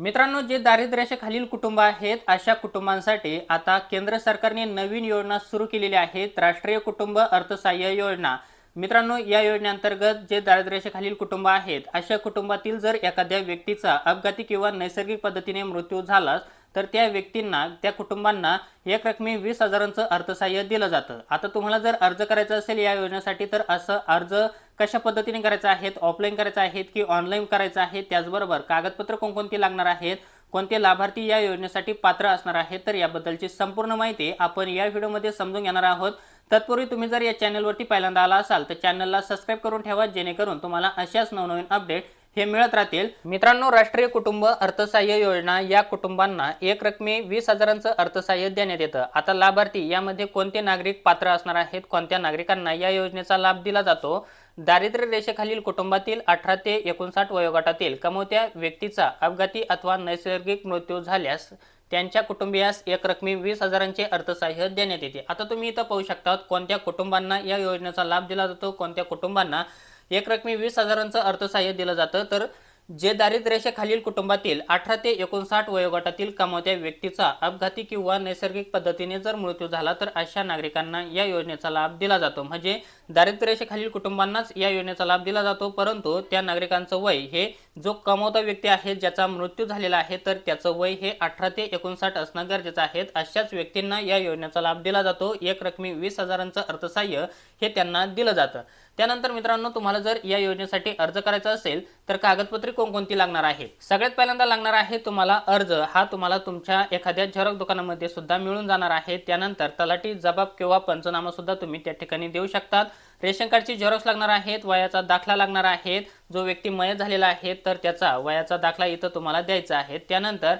मित्रांनो जे दारिद्र्याखालील कुटुंब आहेत अशा कुटुंबांसाठी आता केंद्र सरकारने नवीन योजना सुरू केलेली आहेत. राष्ट्रीय कुटुंब अर्थसहाय्य योजना. मित्रांनो या योजनेअंतर्गत जे दारिद्र्याखालील कुटुंब आहेत अशा कुटुंबातील जर एखाद्या व्यक्तीचा अपघाती किंवा नैसर्गिक पद्धतीने मृत्यू झालाच तर त्या व्यक्तींना त्या कुटुंबांना एक रकमी वीस हजारांचं अर्थसहाय्य दिलं जातं. आता तुम्हाला जर अर्ज करायचा असेल या योजनेसाठी तर असं अर्ज कशा पद्धतीने करायचं आहेत ऑफलाईन करायचं आहेत की ऑनलाईन करायचं आहे त्याचबरोबर कागदपत्र कोणकोणती लागणार आहेत कोणते लाभार्थी या योजनेसाठी पात्र असणार आहेत तर याबद्दलची संपूर्ण माहिती आपण या व्हिडिओमध्ये समजून घेणार आहोत. तत्पूर्वी तुम्ही जर या चॅनलवरती पहिल्यांदा आला असाल तर चॅनलला सबस्क्राईब करून ठेवा जेणेकरून तुम्हाला अशाच नवनवीन अपडेट हे मिळत राहतील. मित्रांनो राष्ट्रीय कुटुंब अर्थसहाय्य योजना या कुटुंबांना एक रकमी वीस हजारांचं अर्थसहाय्य देण्यात येतं. आता लाभार्थी यामध्ये कोणते नागरिक पात्र असणार आहेत कोणत्या नागरिकांना या योजनेचा लाभ दिला जातो? दारिद्र्य रेषेखालील कुटुंबातील अठरा ते एकोणसाठ वयोगटातील कमवत्या व्यक्तीचा अपघाती अथवा नैसर्गिक मृत्यू झाल्यास त्यांच्या कुटुंबियास एक रकमी वीस हजारांचे अर्थसहाय्य देण्यात येते. आता तुम्ही इथं पाहू शकता कोणत्या कुटुंबांना या योजनेचा लाभ दिला जातो कोणत्या कुटुंबांना एक रकमी वीस हजारांचं अर्थसहाय्य दिलं जातं. तर जे दारिद्र्यरेषेखालील कुटुंबातील अठरा ते एकोणसाठ वयोगटातील कमावत्या व्यक्तीचा अपघाती किंवा नैसर्गिक पद्धतीने जर मृत्यू झाला तर अशा नागरिकांना या योजनेचा लाभ दिला जातो. म्हणजे दारिद्र्यरेषेखालील कुटुंबांनाच या योजनेचा लाभ दिला जातो परंतु त्या नागरिकांचं वय हे जो कमवता व्यक्ती आहे ज्याचा मृत्यू झालेला आहे तर त्याचं वय हे अठरा ते एकोणसाठ असणं गरजेचं आहे. अशाच व्यक्तींना या योजनेचा लाभ दिला जातो. एक रकमी वीस हजारांचं अर्थसहाय्य हे त्यांना दिलं जातं. त्यानंतर मित्रांनो तुम्हाला जर या योजनेसाठी अर्ज करायचा असेल तर कागदपत्रे कोणकोणती लागणार आहे सगळ्यात पहिल्यांदा लागणार आहे तुम्हाला अर्ज. हा तुम्हाला तुमच्या एखाद्या झेरॉक्स दुकानामध्ये सुद्धा मिळून जाणार आहे. त्यानंतर तलाठी जबाब किंवा पंचनामा सुद्धा तुम्ही त्या ठिकाणी देऊ शकतात. रेशन कार्डची झेरॉक्स लागणार आहेत वयाचा दाखला लागणार आहेत जो व्यक्ती मयत झालेला आहे तर त्याचा वयाचा दाखला इथं तुम्हाला द्यायचा आहे. त्यानंतर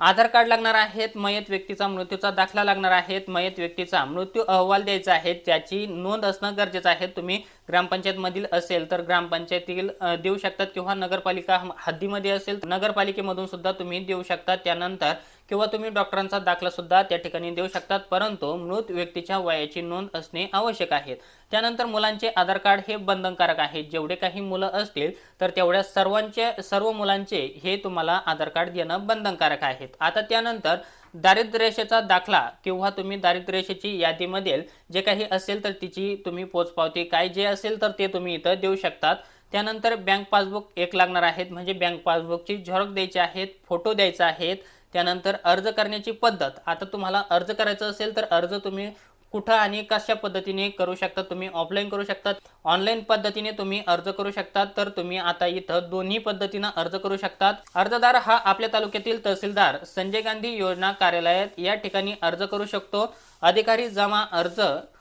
आधार कार्ड लागणार आहेत मयत व्यक्तीचा मृत्यूचा दाखला लागणार आहेत मयत व्यक्तीचा मृत्यू अहवाल द्यायचा आहे त्याची नोंद असणं गरजेचं आहे. तुम्ही ग्रामपंचायतमधील असेल तर ग्रामपंचायतील देऊ शकतात किंवा नगरपालिका हद्दीमध्ये असेल तर नगरपालिकेमधून सुद्धा तुम्ही देऊ शकता. त्यानंतर किंवा तुम्ही डॉक्टरांचा दाखलासुद्धा त्या ठिकाणी देऊ शकतात परंतु मृत व्यक्तीच्या वयाची नोंद असणे आवश्यक आहे. त्यानंतर मुलांचे आधार कार्ड हे बंधनकारक आहे. जेवढे काही मुलं असतील तर तेवढ्या सर्वांचे सर्व मुलांचे हे तुम्हाला आधार कार्ड देणं बंधनकारक आहेत आता त्यानंतर दारिद्र्यरेषेचा दाखला किंवा तुम्ही दारिद्र्यरेषेची यादीमध्ये जे काही असेल तर तिची तुम्ही पोचपावती काय जे असेल तर ते तुम्ही इथं देऊ शकतात. त्यानंतर बँक पासबुक एक लागणार आहेत. म्हणजे बँक पासबुकची झेरॉक्स द्यायची आहेत फोटो द्यायचा आहेत. त्यानंतर अर्ज करण्याची पद्धत. आता तुम्हाला अर्ज करायचं असेल तर अर्ज तुम्ही कुठं आणि कशा पद्धतीने करू शकता? तुम्ही ऑफलाईन करू शकतात ऑनलाईन पद्धतीने तुम्ही अर्ज करू शकतात तर तुम्ही आता इथं दोन्ही पद्धतीनं अर्ज करू शकतात अर्जदार हा आपल्या तालुक्यातील तहसीलदार संजय गांधी योजना कार्यालयात या ठिकाणी अर्ज करू शकतो. अधिकारी जमा अर्ज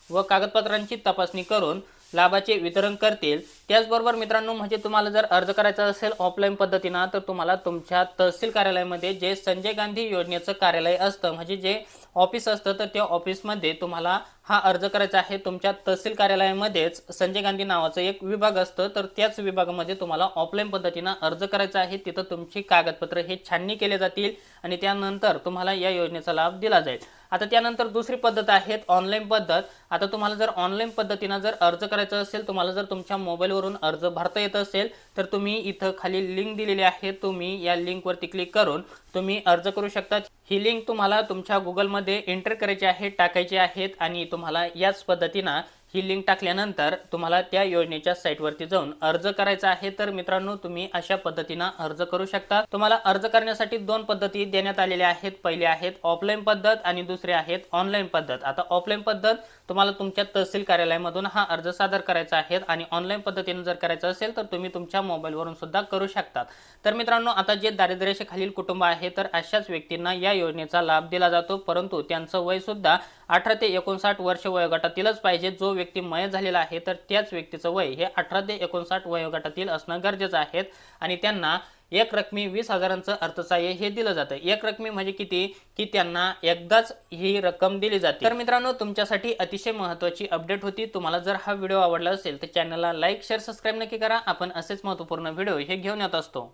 व कागदपत्रांची तपासणी करून लाभाचे वितरण करतील. त्याचबरोबर मित्रांनो म्हणजे तुम्हाला जर अर्ज करायचा असेल ऑफलाईन पद्धतीनं तर तुम्हाला तुमच्या तहसील कार्यालयामध्ये जे संजय गांधी योजनेचं कार्यालय असतं म्हणजे जे ऑफिस असतं तर त्या ऑफिसमध्ये तुम्हाला हा अर्ज करायचा आहे. तुमच्या तहसील कार्यालयामध्येच संजय गांधी नावाचं एक विभाग असतं तर त्याच विभागामध्ये तुम्हाला ऑफलाईन पद्धतीनं अर्ज करायचा आहे. तिथं तुमची कागदपत्र हे छाननी केले जातील आणि त्यानंतर तुम्हाला या योजनेचा लाभ दिला जाईल. आता त्यानंतर दुसरी पद्धत आहे ऑनलाईन पद्धत. आता तुम्हाला जर ऑनलाईन पद्धतीनं जर अर्ज करायचा असेल तुम्हाला जर तुमच्या मोबाईलवरून अर्ज भरता येत असेल तर तुम्ही इथं खाली लिंक दिलेली आहे तुम्ही या लिंकवरती क्लिक करून तुम्ही अर्ज करू शकता. ही लिंक तुम्हाला तुमच्या गुगलमध्ये एंटर करायची आहे टाकायची आहेत आणि तुम्हाला याच पद्धतीनं ही लिंक टाकल्यानंतर तुम्हाला त्या योजनेच्या साईटवरती जाऊन अर्ज करायचा आहे. तर मित्रांनो तुम्ही अशा पद्धतीनं अर्ज करू शकता. तुम्हाला अर्ज करण्यासाठी दोन पद्धती देण्यात आलेल्या आहेत. पहिली आहेत ऑफलाईन पद्धत आणि दुसरी आहेत ऑनलाईन पद्धत. आता ऑफलाईन पद्धत तुम्हाला तुमच्या तहसील कार्यालयामधून हा अर्ज सादर करायचा आहे आणि ऑनलाईन पद्धतीने जर करायचा असेल तर तुम्ही तुमच्या मोबाईलवरून सुद्धा करू शकतात. तर मित्रांनो आता जे दारिद्र्यरेषेखालील कुटुंब आहे तर अशाच व्यक्तींना या योजनेचा लाभ दिला जातो. परंतु त्यांचं वय सुद्धा अठरा ते एकोणसाठ वर्ष वयोगटातीलच पाहिजे. जो व्यक्ती मय झालेला आहे तर त्याच व्यक्तीचं वय हे अठरा ते एकोणसाठ वयोगटातील असणं गरजेचं आहे. आणि त्यांना एक रकमी वीस हजारांचं अर्थसहाय्य हे दिलं जातं एक रकमी म्हणजे किती? की त्यांना एकदाच ही रक्कम दिली जाते. तर मित्रांनो तुमच्यासाठी अतिशय महत्त्वाची अपडेट होती. तुम्हाला जर हा व्हिडिओ आवडला असेल तर चॅनलला लाईक शेअर सबस्क्राईब नक्की करा. आपण असेच महत्त्वपूर्ण व्हिडिओ हे घेऊन येत असतो.